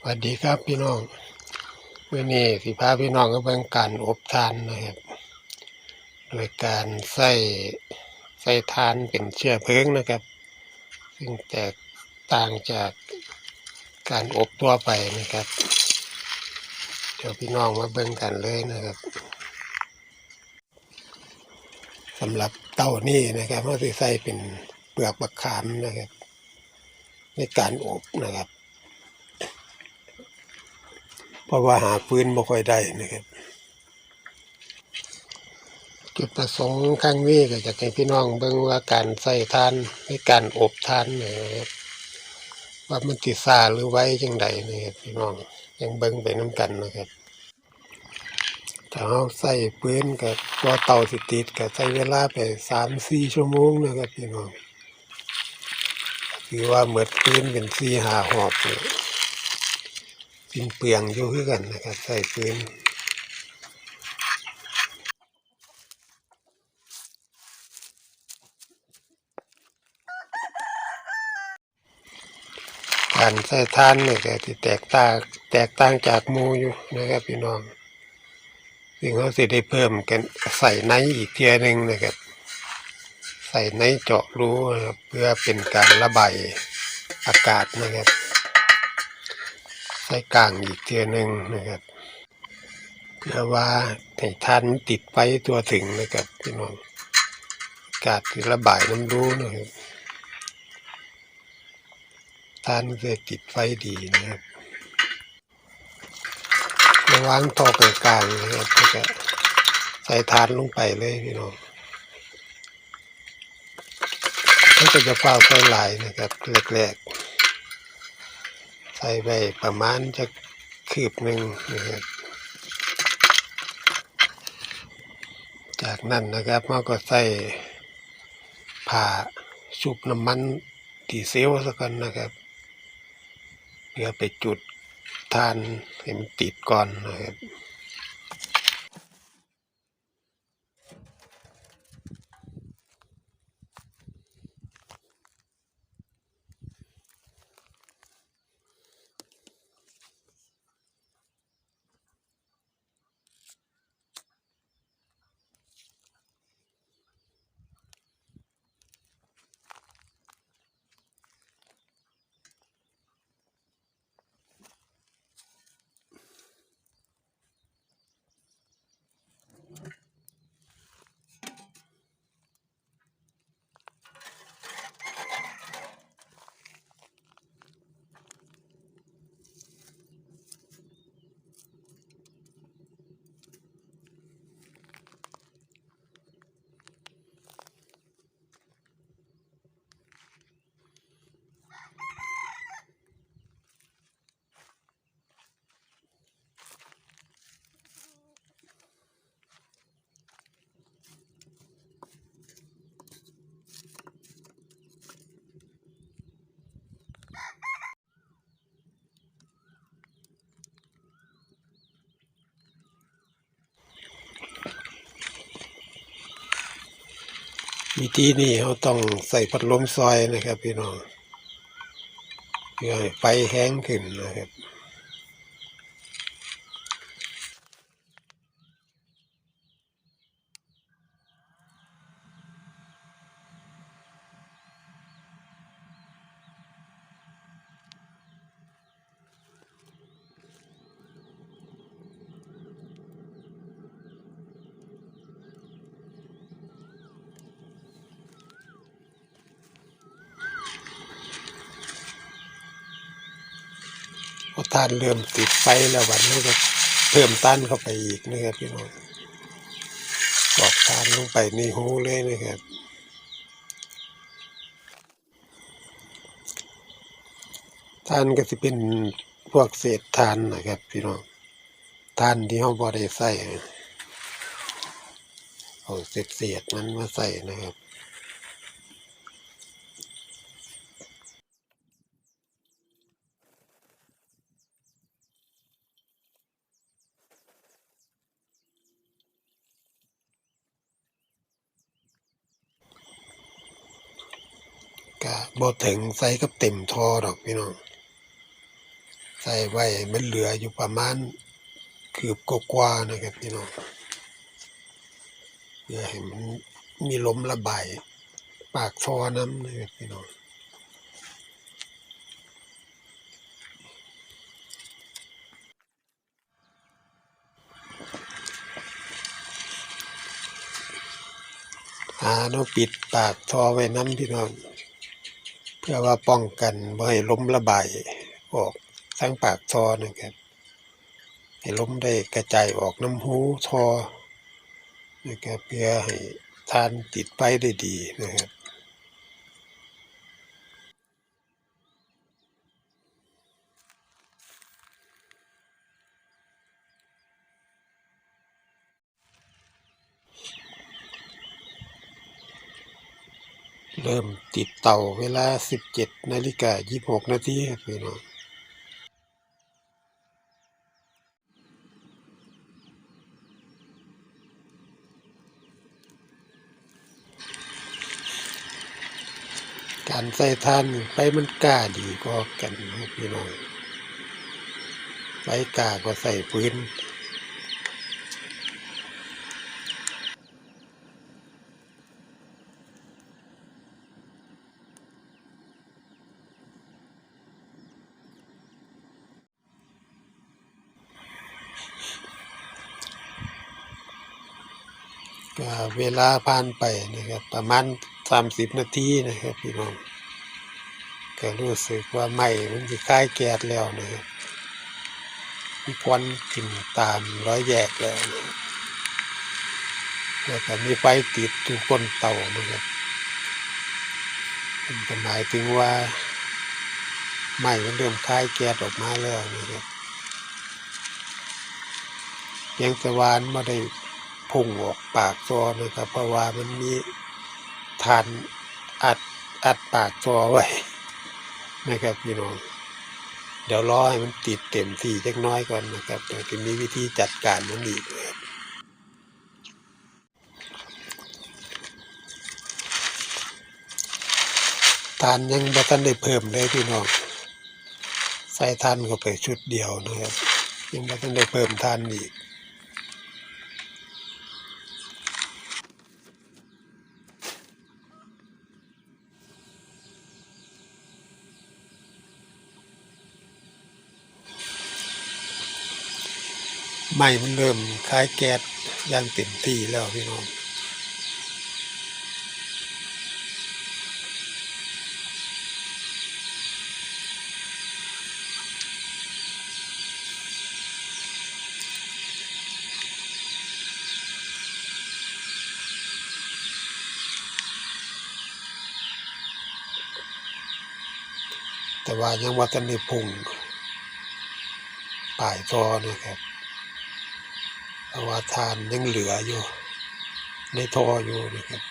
สวัสดีครับพี่น้องเมื่อนี้สิพาพี่น้องก็เบิ่งการอบทานนะครับ โดยการใส่ใส่ทานเป็นเชื้อเพลิงนะครับ ซึ่งแตกต่างจากการอบทั่วไปนะครับเดี๋ยวพี่น้องมาเบิ่งกันเลยนะครับสำหรับเต้านี่นะครับเขาสิใส่เป็นเปลือกมะขามนะครับ ในการอบนะครับ เพราะว่าหาพื้นไม่ค่อยได้นะครับ จุดประสงค์ครั้งนี้ก็จะให้พี่น้องเบิ่งว่าการใส่ทานในการอบทานนะครับว่ามันติดซาหรือไว้จังใดนะครับพี่น้องยังเบิ่งไปน้ำกันนะครับถ้าเราใส่ปืนกับตัวเตาสิติดก็ใช้เวลาไปสามสี่ชั่วโมงนะครับพี่น้องคือว่าเหมือนปืนเป็นสี่หาหอบเลย ปินเปลืองอยู่คือกันนะครับใส่ปืนการใส่ทานเนี่ยก็ที่แตกต่างแตกต่างจากมูอยู่นะครับพี่น้องซึ่งเขาสิได้เพิ่มกันใส่ไนท์อีกเทียหนึ่งนะครับใส่ไนท์เจาะรูนะครับเพื่อเป็นการระบายอากาศนะครับ ส่กลางอีกเทียหนึ่งนะครับเพื่อว่าให้ทานมันติดไฟตัวถึงนะครับพี่น้องอากาศระบายน้ำรู้นะครับทานมันจะติดไฟดีนะครับระวางท่อกลางๆนะครับก็จะใส่ทานลงไปเลยพี่น้องแล้วก็จะเฝ้าไฟหลายนะครับแรกๆ ใส่ไปประมาณจะคืบหนึ่งนะครับ จากนั้นนะครับเราก็ใส่ผ่าชุบน้ำมันดีเซลสักกันนะครับเพื่อไปจุดทานให้มันติดก่อนนะครับ วิธีนี้เราต้องใส่พัดลมซอยนะครับพี่น้องเพื่อไฟแห้งขึ้นนะครับ พอทานเริ่มติดไฟแล้ววันนี้ก็เพิ่มต้านเข้าไปอีกนะครับพี่น้องกอกทานลงไปในหูเลยนะครับทานก็จะเป็นพวกเศษทานนะครับ พี่น้องทานที่เขาบอได้ใส่เอาเศษเศษๆนั้นมาใส่นะครับ ก็บ่ถึงใส่กับเต็มท่อดอกพี่น้อง ใส่ไว้มันเหลืออยู่ประมาณคืบกว่าๆนะครับพี่น้องเพื่อให้มันมีลมระบายปากฟอน้ำนะครับพี่น้องหาเนาะปิดปากทอไว้น้ำพี่น้อง พื่อว่าป้องกันไม่ให้ล้มระบายออกทั้งปากทอนะครับให้ล้มได้กระจายออกน้ำหูทอนะครับเพื่อให้ทานติดไปได้ดีนะครับ เริ่มติดเต่าเวลา 17นาฬิกา26นาทีครับพี่น้องการใส่ทานไปมันกล้าดีก็กันครับพี่น้องไปกล้าก็ใส่ปืน ก็ เวลาผ่านไปนะครับ ประมาณ30นาทีนะครับพี่น้องก็รู้สึกว่าไหม้มันจะคลายแก๊สแล้วนะครับมีควันขึ้นตามร้อยแยกแล้วนะแล้วก็มีไฟติดทุกก้นเตานะครับมันก็หมายถึงว่าไหม้มันเริ่มคลายแก๊สออกมาแล้วนะครับเพียงแต่วานไม่ได้ พุ่งออกปากซอนะครับ เพราะว่ามันมีฐานอัดอัดปากซอไว้นะครับพี่น้องเดี๋ยวรอให้มันติดเต็มที่จักน้อยก่อนนะครับเดี๋ยวจะมีวิธีจัดการมันอีกนะครับทานยังบ่ทันได้เพิ่มเลยพี่น้องใส่ทานเข้าไปชุดเดียวนะครับยังบ่ทันได้เพิ่มทานอีก ไหม้มันเริ่มคล้ายแก๊สย่างเต็มที่แล้วพี่น้องแต่ว่ายังว่าทันได้พุ่งป่ายทอนะครับ เพราะว่าทานยังเหลืออยู่ ในทออยู่นะครับ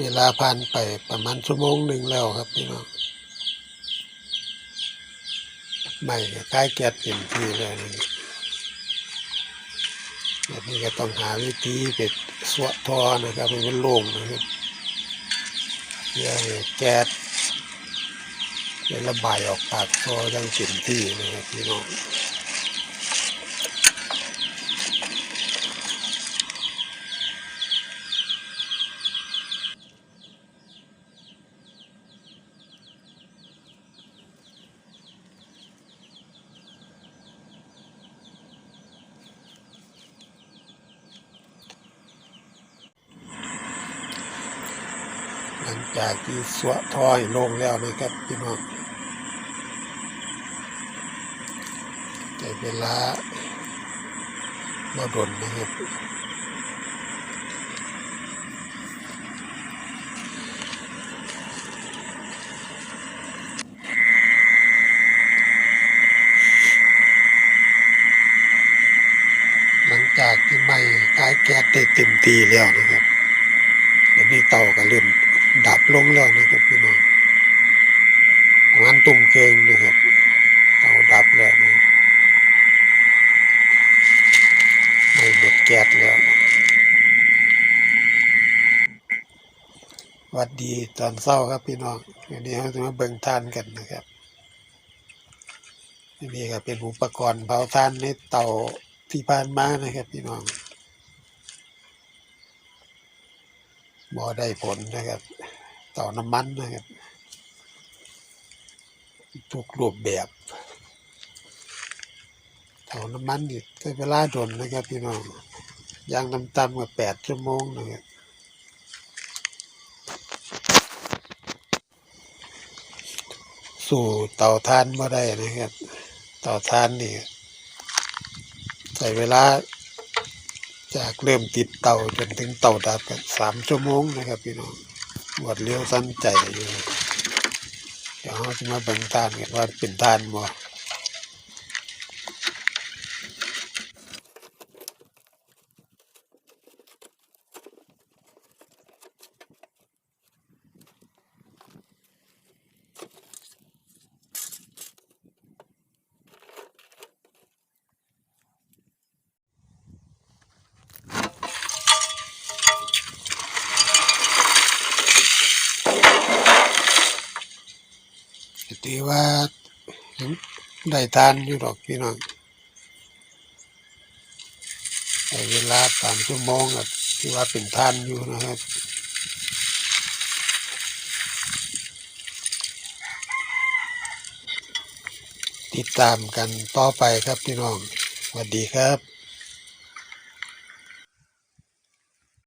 เวลาผ่านไปประมาณชั่วโมงหนึ่งแล้วครับพี่น้องไม่ก็ใกล้แก๊สเต็มที่แล้วนี่ แบบนี้ก็ต้องหาวิธีไปสวดทอนะครับให้มันโล่งนะครับเพื่อให้แก๊สระบายออกปากท่อยังเต็มที่นะครับพี่น้อง จากที่สวะทอยลงแล้วนะครับพี่น้องแต่เวลามาดนนะครับหลังจากที่ไม้คลายแก๊สได้เต็มทีแล้วนะครับเดี๋ยวนี้เตาก็เริ่ม ดับลงแล้วนะครับพี่น้องประมาณตุ่มเกิงนะครับเตาดับแล้วนะไม่หมดแก๊สแล้วหวัดดีตอนเช้าครับพี่น้องวันนี้เราจะมาเบิ่งทานกันนะครับนนี่ก็เป็นอุปกรณ์เผาทานในเตาที่ผ่านมานะครับพี่น้อง บ่ได้ผลนะครับเตาน้ำมันนะครับ ทุกรูปแบบเตาน้ำมันนี่ใช้เวลาดนนะครับพี่น้องย่างน้ำตำกว่าแปดชั่วโมงนะครับสู่เตาทานมาได้นะครับ เตาทานนี่ใช้เวลา จากเริ่มติดเตาจนถึงเตาดับกันสามชั่วโมงนะครับพี่น้องหวดเลี้ยวสั้นใจอยู่เดี๋ยวเราจะมาเบิ่งทานกันว่าเป็นทานบ่ ว่าได้ทานอยู่ดอกพี่น้องเวลาสามชั่วโมงก็ถือว่าเป็นทานอยู่นะครับติดตามกันต่อไปครับพี่น้องสวัสดีครับ